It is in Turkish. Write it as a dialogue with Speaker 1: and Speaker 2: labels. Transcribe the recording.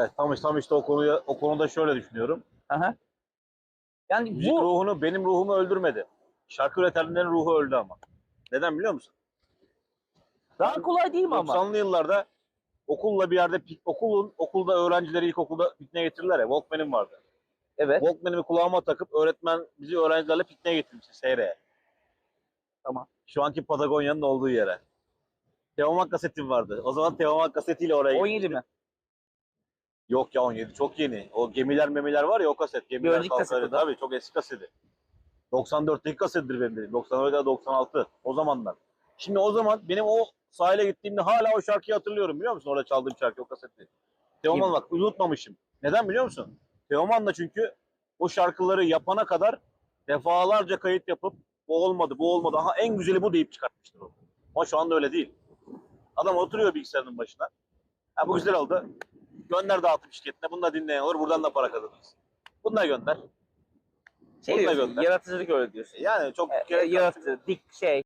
Speaker 1: Evet, tam, tam işte o konuya o konuda şöyle düşünüyorum.
Speaker 2: Aha. Yani
Speaker 1: Müzik
Speaker 2: bu
Speaker 1: ruhunu benim ruhumu öldürmedi. Şarkı üretenlerin ruhu öldü ama. Neden biliyor musun?
Speaker 2: daha kolay değil mi ama?
Speaker 1: 90'lı yıllarda okulla bir yerde okulun okulda öğrencileri ilkokulda pikniğe getirirler ya. Walkman'im vardı.
Speaker 2: Evet.
Speaker 1: Walkman'imi kulağıma takıp öğretmen bizi öğrencilerle pikniğe getirmişti Seyre'ye.
Speaker 2: Tamam.
Speaker 1: Şu anki Patagonya'nın olduğu yere. Teoman kasetim vardı. O zaman Teoman kasetiyle oraya
Speaker 2: 17
Speaker 1: gitmiştim.
Speaker 2: mi?
Speaker 1: Yok ya 17 çok yeni. O gemiler memiler var ya o kaset. Gemiler
Speaker 2: önceki kaset o da.
Speaker 1: Tabii çok eski kaseti. 94'teki kasettir benim dediğim. 94 ya da 96 o zamanlar. Şimdi o zaman benim o sahile gittiğimde hala o şarkıyı hatırlıyorum biliyor musun? Orada çaldığım şarkı o kaseti. Teoman bak unutmamışım. Neden biliyor musun? Teoman da çünkü o şarkıları yapana kadar defalarca kayıt yapıp bu olmadı bu olmadı. Aha en güzeli bu deyip çıkartmıştır o. Ama şu anda öyle değil. Adam oturuyor bilgisayarın başına. Ha bu güzel oldu. Gönder dağıtım şirketine. Bunu da dinleyen olur. Buradan da para kazanırız. Bunu da gönder.
Speaker 2: Şey
Speaker 1: Bunu da
Speaker 2: diyorsun,
Speaker 1: gönder.
Speaker 2: yaratıcılık öyle diyorsun.
Speaker 1: Yani çok
Speaker 2: E,
Speaker 1: gerek yok.
Speaker 2: dik şey.